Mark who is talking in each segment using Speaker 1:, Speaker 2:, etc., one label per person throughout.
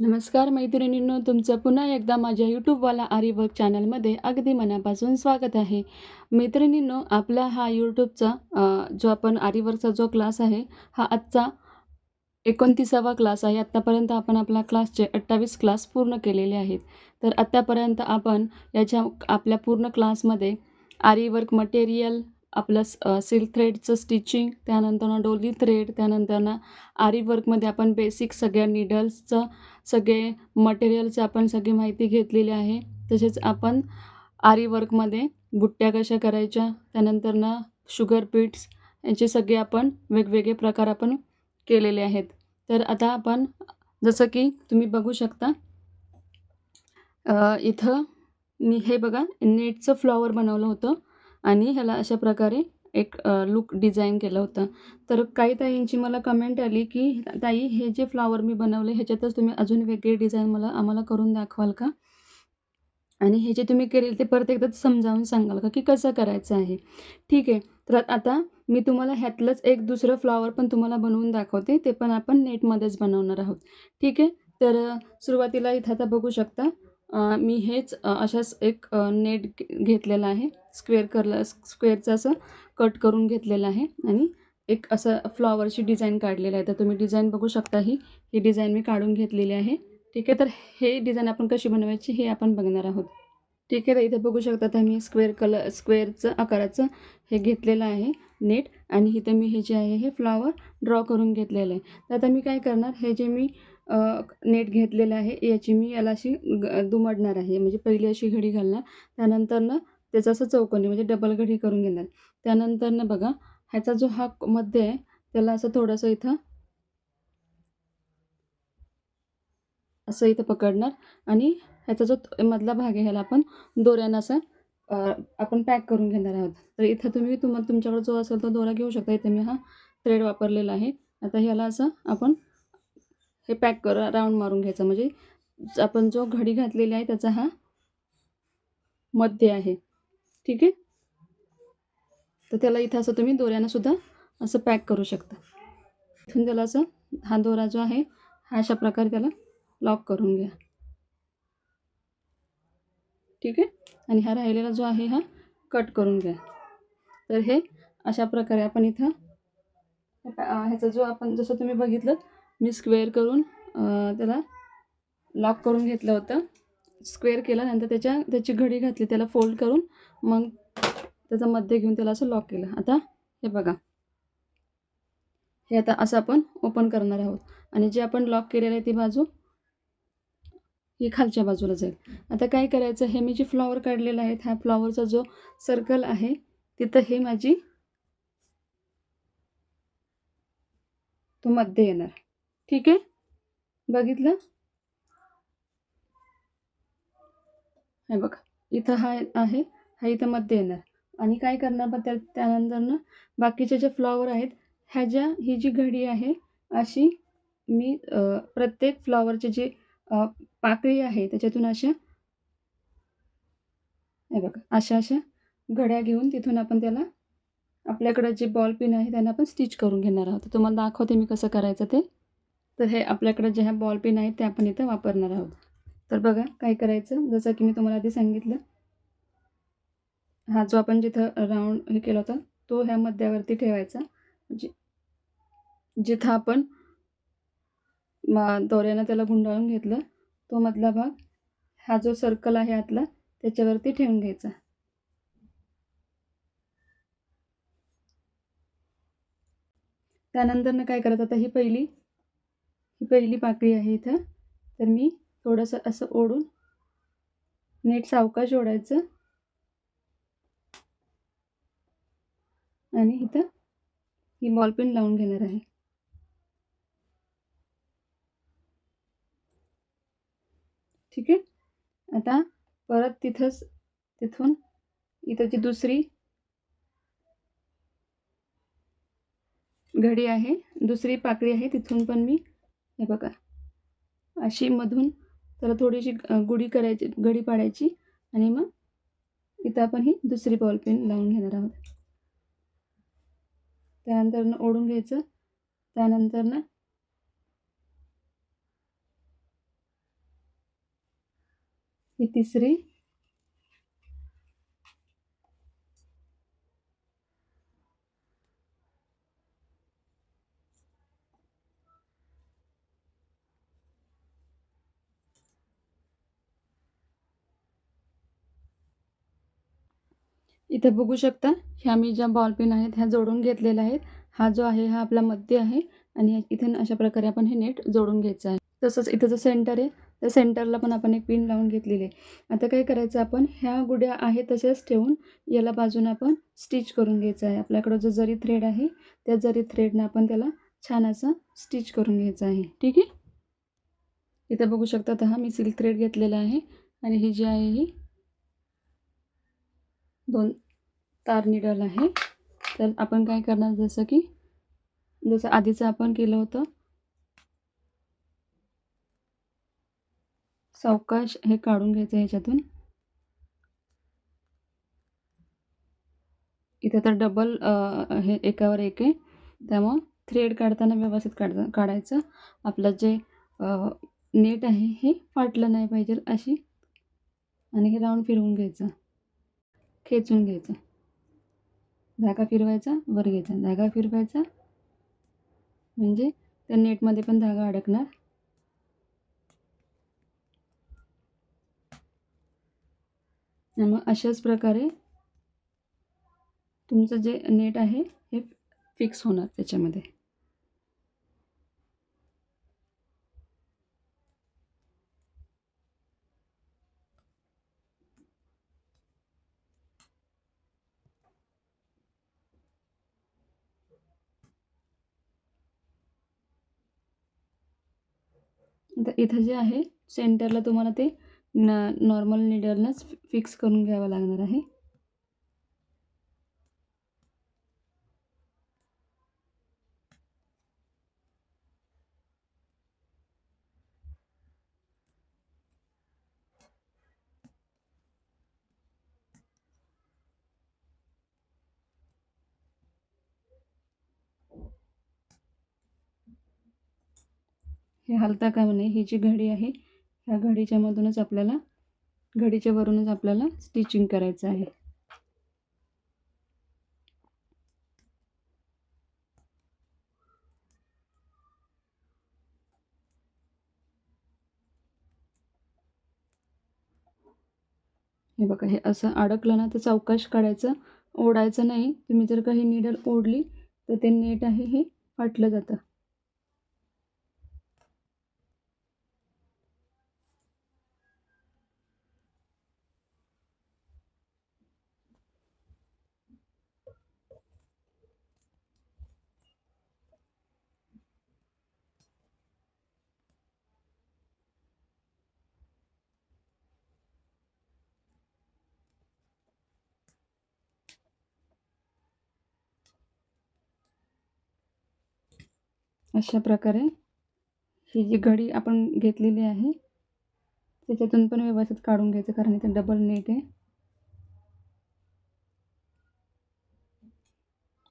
Speaker 1: नमस्कार मैत्रिणींनो तुमचं पुन्हा एकदा माझ्या यूट्यूबवाला आरिवर्क चॅनलमध्ये अगदी मनापासून स्वागत आहे. मैत्रिणींनो आपला हा यूट्यूबचा जो आपण आरिवर्कचा जो क्लास आहे हा आजचा एकोणतीसावा क्लास आहे. आत्तापर्यंत आपण आपल्या क्लासचे अठ्ठावीस क्लास पूर्ण केलेले आहेत. तर आत्तापर्यंत आपण याच्या आपल्या पूर्ण क्लासमध्ये आरीवर्क मटेरियल आपलं सिल्क थ्रेडचं स्टिचिंग त्यानंतर डोली थ्रेड त्यानंतर आरीवर्कमध्ये आपण बेसिक सगळ्या निडल्सचं सगळे मटेरियलचं आपण सगळी माहिती घेतलेली आहे. तसेच आपण आरी वर्कमध्ये बुट्ट्या कशा करायच्या त्यानंतरनं शुगर पीट्स यांचे सगळे आपण वेगवेगळे प्रकार आपण केलेले आहेत. तर आता आपण जसं की तुम्ही बघू शकता इथं मी हे बघा नेटचं फ्लॉवर बनवलं होतं. आणि ह्याला अशा प्रकारे एक लुक डिझाईन केलं होतं. तर काही ताईंची मला कमेंट आली की ताई हे जे फ्लॉवर मी बनवले ह्याच्यातच तुम्ही अजून वेगळे डिझाईन मला आम्हाला करून दाखवाल का? आणि हे जे तुम्ही केले ते परत एकदा समजावून सांगाल का की कसं करायचं आहे? ठीक आहे. तर आता मी तुम्हाला ह्यातलंच एक दुसरं फ्लॉवर पण तुम्हाला बनवून दाखवते. ते पण आपण नेटमध्येच बनवणार आहोत. ठीक आहे? तर सुरुवातीला इथं आता बघू शकता. मी हेच अशाच एक नेट घे- घेतलेला आहे. स्क्वेअर करला स्क्वेअरचं असं कट करून घेतलेलं आहे आणि एक असं फ्लॉवरची डिझाईन काढलेलं आहे. तर तुम्ही डिझाईन बघू शकता ही. ही डिझाईन मी काढून घेतलेली आहे. ठीक आहे तर हे डिझाईन आपण कशी बनवायची हे आपण बघणार आहोत. ठीक आहे तर इथे बघू शकता तर मी स्क्वेअर कलर स्क्वेअरचं आकाराचं हे घेतलेलं आहे. नेट. आणि इथं मी हे जे आहे हे फ्लॉवर ड्रॉ करून घेतलेलं आहे. तर आता मी काय करणार हे जे मी नेट घेतलेलं आहे याची मी याला अशी ग- दुमडणार आहे. म्हणजे पहिली अशी घडी घालणार त्यानंतर ना त्याचं असं चौकोनी म्हणजे डबल घडी करून घेणार. त्यानंतर ना बघा ह्याचा जो हा मध्ये आहे त्याला असं थोडंसं इथं असं इथं पकडणार. आणि ह्याचा जो मधला भाग आहे ह्याला आपण दोऱ्यानं असं आपण पॅक करून घेणार आहोत. तर इथं तुम्ही तुम तुमच्याकडे जो असेल तो दोरा घेऊ शकता. इथे मी हा थ्रेड वापरलेला आहे. आता ह्याला असं आपण हे पॅक कर राऊंड मारून घ्यायचं. म्हणजे आपण जो घडी घातलेली आहे त्याचा हा मध्य आहे. ठीक आहे? तर त्याला इथं असं तुम्ही दोऱ्यानं सुद्धा असं पॅक करू शकता. इथून त्याला असं हा दोरा जो आहे हा अशा प्रकारे त्याला लॉक करून घ्या. ठीक आहे? आणि हा राहिलेला जो आहे हा कट करून घ्या. तर हे अशा प्रकारे आपण इथं ह्याचा जो आपण जसं तुम्ही बघितलं मी स्क्वेअर करून त्याला लॉक करून घेतलं होतं. स्क्वेअर केला नंतर त्याच्या त्याची घडी घातली त्याला फोल्ड करून मग त्याचा मध्ये घेऊन त्याला असं लॉक केलं. आता हे बघा. हे आता असं आपण ओपन करणार आहोत. आणि जे आपण लॉक केलेलं आहे ती बाजू हे खालच्या बाजूला जाईल. आता काय करायचं? हे मी जे फ्लॉवर काढलेला आहे ह्या फ्लॉवरचा जो सर्कल आहे तिथं हे माझी तो मध्ये येणार. ठीक आहे? बघितलं? हे बघा इथं हा आहे हा इथं मध्ये येणार. आणि काय करणार मग त्या त्यानंतर ना बाकीचे जे फ्लॉवर आहेत ह्या ज्या ही जी घडी आहे अशी मी प्रत्येक फ्लॉवरचे जे पाकळी आहे त्याच्यातून अशा हे बघा अशा अशा घड्या घेऊन तिथून आपण त्याला आपल्याकडं जे बॉल पिन आहे त्यांना आपण स्टिच करून घेणार आहोत. तर तुम्हाला दाखवते मी कसं करायचं ते. तर हे आपल्याकडं जे ह्या बॉल पिन आहेत ते आपण इथं वापरणार आहोत. तर बघा काय करायचं? जसं की मी तुम्हाला आधी सांगितलं हा जो आपण जिथं राऊंड हे केला होता तो ह्या मध्यावरती ठेवायचा. म्हणजे जिथं आपण दौऱ्यानं दोऱ्यानं त्याला गुंडाळून घेतलं तो मधला भाग हा जो सर्कल आहे आतला त्याच्यावरती ठेवून घ्यायचा. त्यानंतरनं काय करायचं आता ही पहिली ही पहिली पाकळी आहे इथं. तर मी थोडंसं असं ओढून नेट सावकाश ओढायचं आणि इथं ही बॉलपेन लावून घेणार आहे ठीक आहे आता परत तिथंच तिथून इथं जी दुसरी घडी आहे दुसरी पाकळी आहे तिथून पण मी हे बघा अशी मधून त्याला थोडीशी गुडी गुढी करायची घडी पाडायची आणि मग इथं आपण ही दुसरी बॉल पेन लावून घेणार आहोत. त्यानंतरनं ओढून घ्यायचं त्यानंतरनं ही तिसरी. इथे बघू शकता ह्या मी ज्या बॉल पेन आहेत ह्या जोडून घेतलेल्या आहेत. हा जो आहे हा आपला मध्य आहे आणि इथे अशा प्रकारे आपण हे नेट जोडून घ्यायचं आहे. तसंच इथं जो सेंटर आहे त्या सेंटरला पण आपण एक पिन लावून घेतलेली आहे. आता काय करायचं आपण ह्या गुड्या आहे तशाच ठेवून याला बाजून आपण स्टिच करून घ्यायचं आहे. आपल्याकडं जो जरी थ्रेड आहे त्या जरी थ्रेडनं आपण त्याला छान असं स्टिच करून घ्यायचं आहे. ठीक आहे? इथं बघू शकता हा मी सिल्क थ्रेड घेतलेला आहे आणि ही जी आहे ही दोन तार निडल आहे. तर आपण काय करणार जसं की जसं आधीचं आपण केलं होतं सावकाश हे काढून घ्यायचं ह्याच्यातून. इथे तर डबल हे एकावर एक आहे. त्यामुळं थ्रेड काढताना व्यवस्थित काढता काढायचं. आपलं जे नेट आहे हे फाटलं नाही पाहिजे अशी. आणि हे राऊंड फिरवून घ्यायचं. खेचून घ्यायचं. धागा फिरवायचा वर घ्यायचा. धागा फिरवायचा. म्हणजे त्या नेटमध्ये पण धागा अडकणार. मग अशाच प्रकारे तुमचं जे नेट आहे हे फिक्स होणार त्याच्यामध्ये. आता इथं जे आहे सेंटरला तुम्हाला ते न नॉर्मल निडलनंच फिक्स करून घ्यावं लागणार आहे. हे हलता कामा नये ही जी घडी आहे ह्या घडीच्या मधूनच आपल्याला घडीच्या वरूनच आपल्याला स्टिचिंग करायचं आहे. हे बघा हे असं अडकलं ना तर चौकाश काढायचं. ओढायचं नाही. तुम्ही जर काही निडल ओढली तर ते नेट आहे हे फाटलं जातं. अशा प्रकारे ही जी घडी आपण घेतलेली आहे त्याच्यातून पण व्यवस्थित काढून घ्यायचं कारण इथे डबल नेट आहे.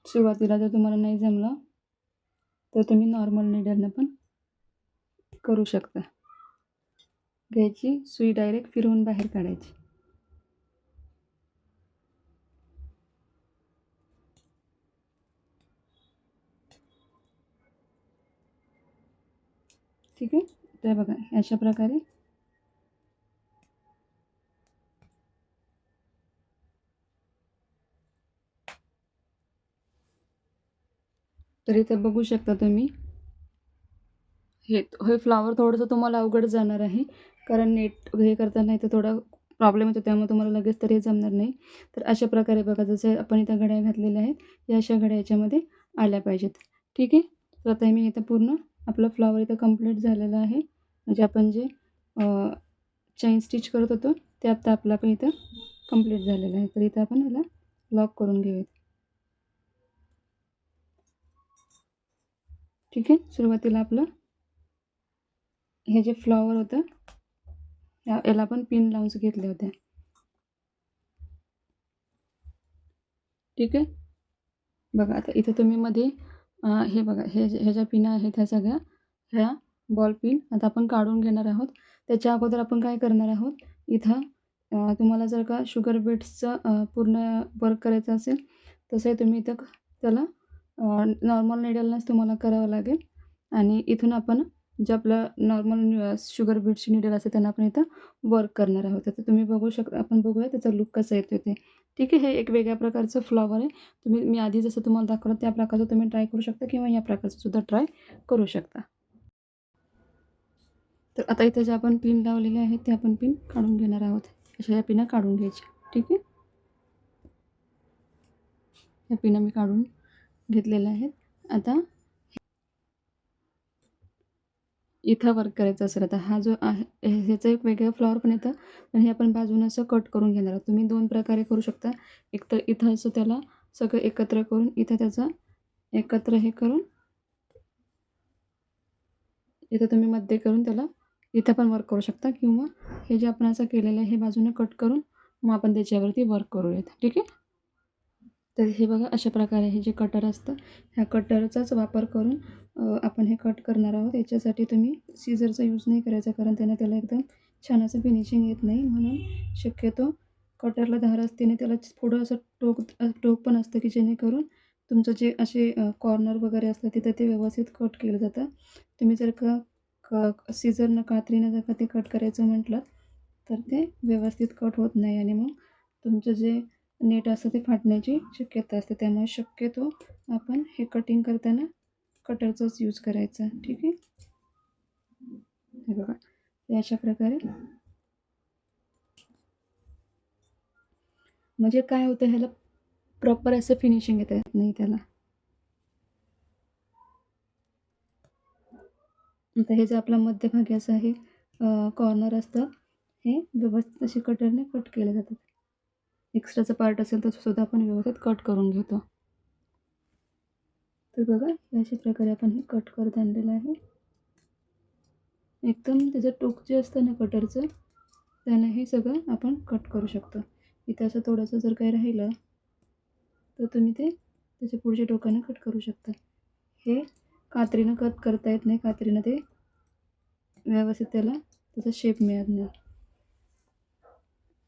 Speaker 1: सुरुवातीला जर तुम्हाला नाही जमलं तर तुम्ही नॉर्मल निडलनं पण करू शकता. घ्यायची सुई डायरेक्ट फिरवून बाहेर काढायची. ठीक आहे? तर बघा अशा प्रकारे. तर इथं बघू शकता तुम्ही. हे हे फ्लावर थोडंसं तुम्हाला अवघड जाणार आहे. कारण नेट हे करताना इथं थोडा प्रॉब्लेम येतो त्यामुळे तुम्हाला लगेच तर हे जमणार नाही. तर अशा प्रकारे बघा जसे आपण इथं घड्या घातलेल्या आहेत या अशा घड्या याच्यामध्ये आल्या पाहिजेत. ठीक आहे? तर आता मी इथं पूर्ण आपलं फ्लॉवर इथं कंप्लीट झालेलं आहे. म्हणजे आपण जे चैन स्टिच करत होतो ते आत्ता आपलं पण इथं कंप्लीट झालेलं आहे. तर इथं आपण याला लॉक करून घेऊयात. ठीक आहे? सुरुवातीला आपलं हे जे फ्लॉवर होतं याला पण पिन लावून घेतल्या होत्या. ठीक आहे? बघा आता इथं तुम्ही मध्ये हे बघा हे ह्या ज्या पिना आहेत ह्या सगळ्या ह्या बॉल पिन आता आपण काढून घेणार आहोत. त्याच्या अगोदर आपण काय करणार आहोत? इथं तुम्हाला जर का शुगर बीट्सचं पूर्ण वर्क करायचं असेल तसे तुम्ही इथं त्याला नॉर्मल निडलनेच तुम्हाला करावं लागेल. आणि इथून आपण जे आपलं नॉर्मल शुगर बीटची निडल असते त्यांना आपण इथं वर्क करणार आहोत. तर तुम्ही बघू शक आपण बघूया त्याचा लुक कसा येतो ते. ठीक आहे हे एक वेगळ्या प्रकारचं फ्लॉवर आहे. तुम्ही मी आधी जसं तुम्हाला दाखवलं त्या प्रकारचं तुम्ही ट्राय करू शकता किंवा या प्रकारचं सुद्धा ट्राय करू शकता. तर आता इथे जे आपण पिन लावलेले आहेत ते आपण पिन काढून घेणार आहोत. अशा या पिना काढून घ्यायच्या. ठीक आहे? या पिना मी काढून घेतलेल्या आहेत आता इथं वर्क करायचं असेल आता हा जो आहे हे- ह्याचं एक वेगळं फ्लॉवर पण येतं पण हे आपण बाजूनं असं कट करून घेणार आहोत. तुम्ही दोन प्रकारे करू शकता. एक तर इथं असं त्याला सगळं एकत्र करून इथं त्याचं एकत्र हे करून इथं तुम्ही मध्ये करून त्याला इथं पण वर्क करू शकता. किंवा हे जे आपण असं केलेलं आहे हे बाजूने कट करून मग आपण त्याच्यावरती वर्क करूयात. ठीक आहे? तर हे बघा अशा प्रकारे हे जे कटर असतं ह्या कटरचाच वापर करून आपण हे कट करणार आहोत. याच्यासाठी तुम्ही सीझरचा यूज नाही करायचा कारण त्याने त्याला एकदम छान असं फिनिशिंग येत नाही. म्हणून शक्यतो कटरला धार असते आणि त्याला थोडं असं टोक टोक पण असतं की जेणेकरून तुमचं जे असे कॉर्नर वगैरे असतं तिथं ते व्यवस्थित कट केलं जातं. तुम्ही जर का क सीझरनं कात्रीनं जर का ते कट करायचं म्हटलं तर ते व्यवस्थित कट होत नाही आणि मग तुमचं जे नेट असतं ते फाटण्याची शक्यता असते. त्यामुळे शक्यतो आपण हे कटिंग करताना कटरचाच यूज करायचा. ठीक आहे? हे बघा. हे अशा प्रकारे. म्हणजे काय होतं ह्याला प्रॉपर असं फिनिशिंग येत. नाही त्याला. आता हे जे आपला मध्यभागी असं आहे कॉर्नर असतं हे व्यवस्थित असे कटरने कट केले जातात. एक्स्ट्राचं पार्ट असेल तर सुद्धा आपण व्यवस्थित कट करून घेतो. तर बघा अशा प्रकारे आपण हे कट करत आणलेलं आहे. एकदम त्याचं टोक जे असतं ना कटरचं त्यानं हे सगळं आपण कट करू शकतो. इथे असं थोडंसं जर काही राहिलं तर तुम्ही ते त्याच्या पुढच्या टोकानं कट करू शकता. हे कात्रीनं कट करता येत नाही. कात्रीनं ते व्यवस्थित त्याला त्याचा शेप मिळत नाही.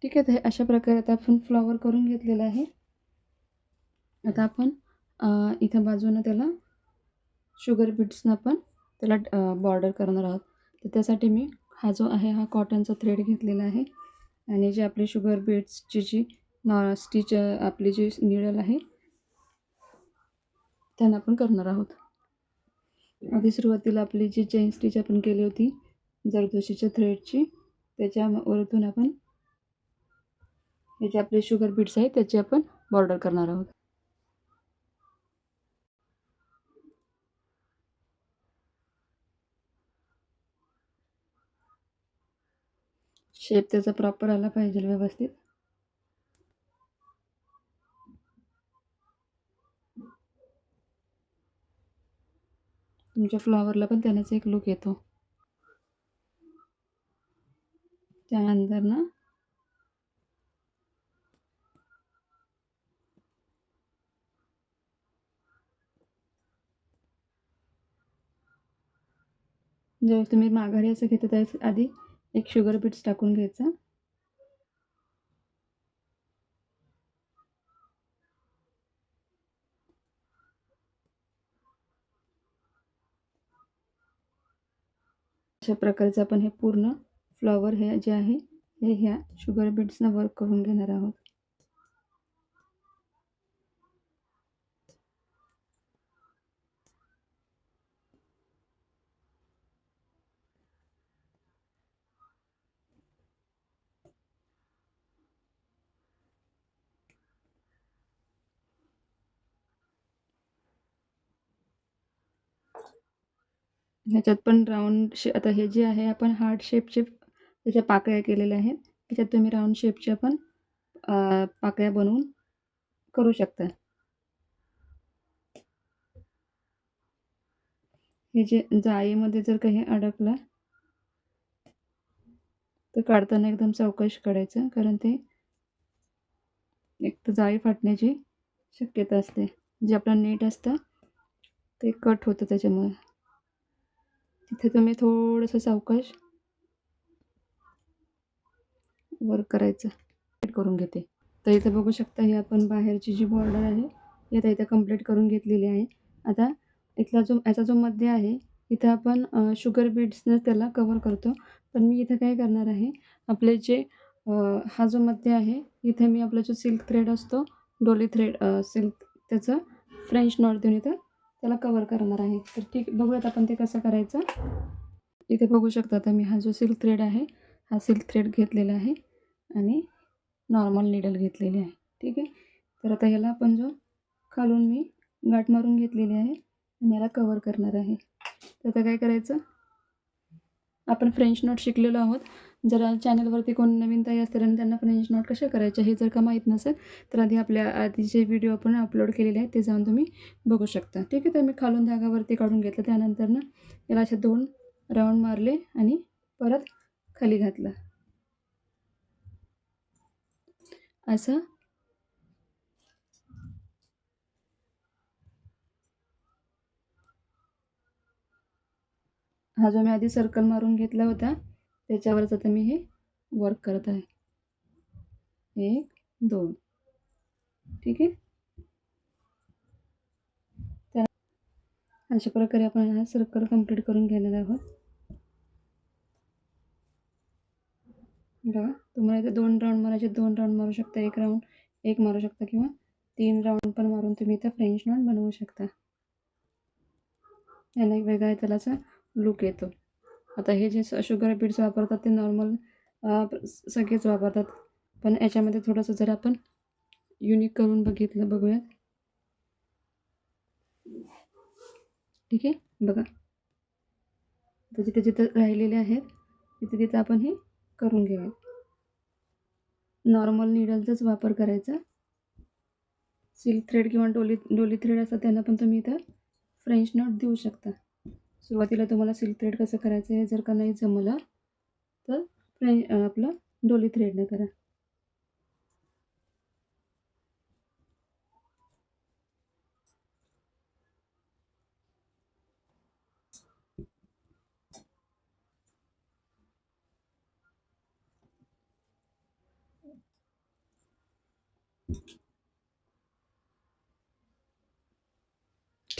Speaker 1: ठीक आहे तर अशा प्रकारे आता आपण फ्लॉवर करून घेतलेला आहे. आता आपण इथं बाजूनं त्याला शुगर बीट्सनं आपण त्याला बॉर्डर करणार आहोत. तर त्यासाठी मी हा जो आहे हा कॉटनचा थ्रेड घेतलेला आहे. आणि जे आपली शुगर बीट्सची जी नॉ स्टिच आपली जी निडल आहे त्यांना आपण करणार आहोत. आधी सुरुवातीला आपली जी चेन स्टिच आपण केली होती जरदोशीच्या थ्रेडची त्याच्या वरतून आपण हे जे आपले शुगर बीट्स आहेत त्याची आपण बॉर्डर करणार आहोत. शेप त्याचा प्रॉपर आला पाहिजे व्यवस्थित. तुमच्या फ्लॉवरला पण त्यानेच एक लुक येतो. त्यानंतर ना जर तुम्ही माघारी असं घेता त्यावेळेस आधी एक शुगर बीट्स टाकून घ्यायचा. अशा प्रकारचं आपण हे पूर्ण फ्लॉवर हे जे आहे हे ह्या शुगर बीट्सनं वर्क करून घेणार आहोत. ह्याच्यात पण राऊंड शे आता हे जे आहे आपण हार्ट शेपचे त्याच्या पाकळ्या केलेल्या आहेत. त्याच्यात तुम्ही राऊंड शेपच्या पण पाकळ्या बनवून करू शकता. हे जे जाळीमध्ये जर काही अडकलं तर काढताना एकदम चौकश काढायचं कारण ते एक तर जाळी फाटण्याची शक्यता असते. जे आपलं नीट असतं ते कट होतं त्याच्यामुळे. तिथे तुम्ही थोडंसं सावकाश वर्क करायचं. करून घेते. तर इथं बघू शकता ही आपण बाहेरची जी बॉर्डर आहे ही आता इथं कंप्लीट करून घेतलेली आहे. आता इथला जो याचा जो मध्य आहे इथं आपण शुगर बीड्सनं त्याला कवर करतो. पण मी इथं काय करणार आहे आपले जे हा जो मध्य आहे इथे मी आपला जो सिल्क थ्रेड असतो डोली थ्रेड सिल्क त्याचं फ्रेंच नॉट देऊन इथं त्याला कवर करणार आहे. तर ठीक बघूयात आपण ते कसं करायचं. इथे बघू शकता आता मी हा जो सिल्क थ्रेड आहे हा सिल्क थ्रेड घेतलेला आहे आणि नॉर्मल निडल घेतलेली आहे. ठीक आहे? तर आता याला आपण जो खालून मी गाठ मारून घेतलेली आहे आणि याला कवर करणार आहे. तर आता काय करायचं? आपण फ्रेंच नोट शिकलेलो आहोत. जर चॅनलवरती कोण नवीन ताई असतील आणि त्यांना फ्रेंच नॉट कशा करायच्या हे जर का माहीत नसेल तर आधी आपल्या आधीचे व्हिडिओ आपण अपलोड केलेले आहेत ते जाऊन तुम्ही बघू शकता. ठीक आहे तर मी खालून धागावरती काढून घेतलं. त्यानंतर ना याला असे दोन राऊंड मारले आणि परत खाली घातलं. असं. हा जो मी आधी सर्कल मारून घेतला होता त्याच्यावरच आता मी हे वर्क करत आहे. एक दोन. ठीक आहे? त्या अशा प्रकारे आपण हा सर्कल कंप्लीट करून घेणार आहोत. बघा तुम्हाला इथे दोन राऊंड मारायचे दोन राऊंड मारू शकता एक राऊंड एक मारू शकता किंवा तीन राऊंड पण मारून तुम्ही इथं फ्रेंच नॉट बनवू शकता. याला एक वेगळा त्याला असा लुक येतो. आता हे जे शुगर बीड्स वापरतात ते नॉर्मल सगळेच वापरतात. पण याच्यामध्ये थोडंसं जर आपण युनिक करून बघितलं बघूयात. ठीक आहे? बघा. तर जिथे जिथं राहिलेले आहेत तिथे तिथं आपण हे करून घेऊया नॉर्मल निडलचाच वापर करायचा. सिल्क थ्रेड किंवा डोली डोली थ्रेड असतात त्यांना पण तुम्ही इथं फ्रेंच नॉट देऊ शकता. सुरुवातीला तुम्हाला सिल्क थ्रेड कसं करायचं आहे जर का नाही जमलं तर फ्रेंच आपलं डोली थ्रेडनं करा.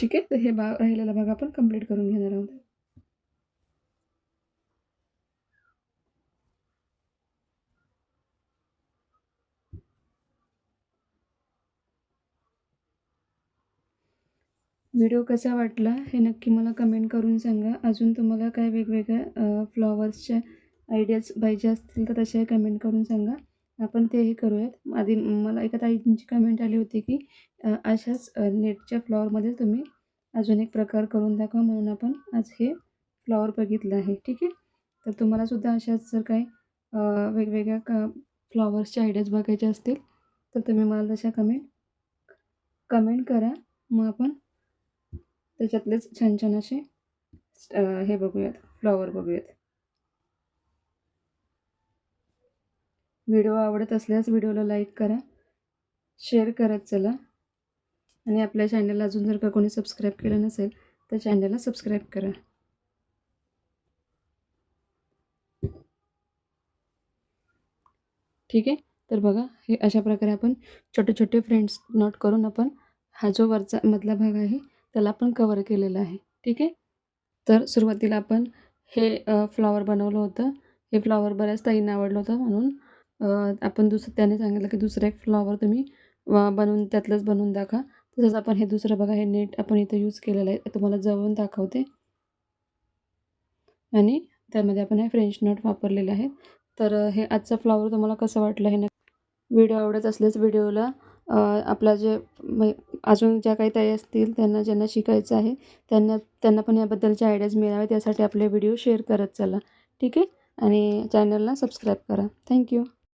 Speaker 1: ठीक आहे? तर हे भाग राहिलेला भाग आपण कंप्लीट करून घेणार आहोत. व्हिडिओ कसा वाटला हे नक्की मला कमेंट करून सांगा. अजून तुम्हाला काय वेगवेगळ्या फ्लॉवर्सच्या आयडियाज पाहिजे असतील तर तसे कमेंट करून सांगा. आपण तेही करूयात. आधी मला एका ताईंची कमेंट आली होती की अशाच नेटच्या फ्लॉवरमध्ये तुम्ही अजून एक प्रकार करून दाखवा म्हणून आपण आज हे फ्लॉवर बघितलं आहे. ठीक आहे? तर तुम्हालासुद्धा अशाच जर काही वेगवेगळ्या क फ्लॉवर्सच्या आयडियाज बघायचे असतील तर तुम्ही मला तशा कमेंट कमेंट करा. मग आपण त्याच्यातलेच छान छान असे हे बघूयात फ्लॉवर बघूयात. व्हिडिओ आवडत असल्यास व्हिडिओला लाईक करा शेअर करत चला. आणि आपल्या चॅनलला अजून जर का कोणी सबस्क्राईब केलं नसेल तर चॅनलला सबस्क्राईब करा. ठीक आहे? तर बघा हे अशा प्रकारे आपण छोटे छोटे फ्रेंड्स नोट करून आपण हा जो वरचा मधला भाग आहे त्याला आपण कवर केलेला आहे. ठीक आहे? तर सुरुवातीला आपण हे फ्लॉवर बनवलं होतं. हे फ्लॉवर बऱ्याच ताईंना आवडलं होतं म्हणून आपण दुसरं त्याने सांगितलं की दुसरं एक फ्लॉवर तुम्ही बनवून त्यातलंच बनवून दाखवा. तसंच आपण हे दुसरं बघा हे नेट आपण इथं यूज केलेलं आहे. तुम्हाला जवळून दाखवते. आणि त्यामध्ये आपण हे फ्रेंच नट वापरलेले आहेत तर हे आजचं फ्लॉवर तुम्हाला कसं वाटलं हे नक्की व्हिडिओ आवडत असल्यास व्हिडिओला आपला जे अजून ज्या काही ताई असतील त्यांना ज्यांना शिकायचं आहे त्यांना त्यांना पण याबद्दलचे आयडियाज मिळावे त्यासाठी आपले व्हिडिओ शेअर करत चला. ठीक आहे? आणि चॅनलला सबस्क्राईब करा. थँक्यू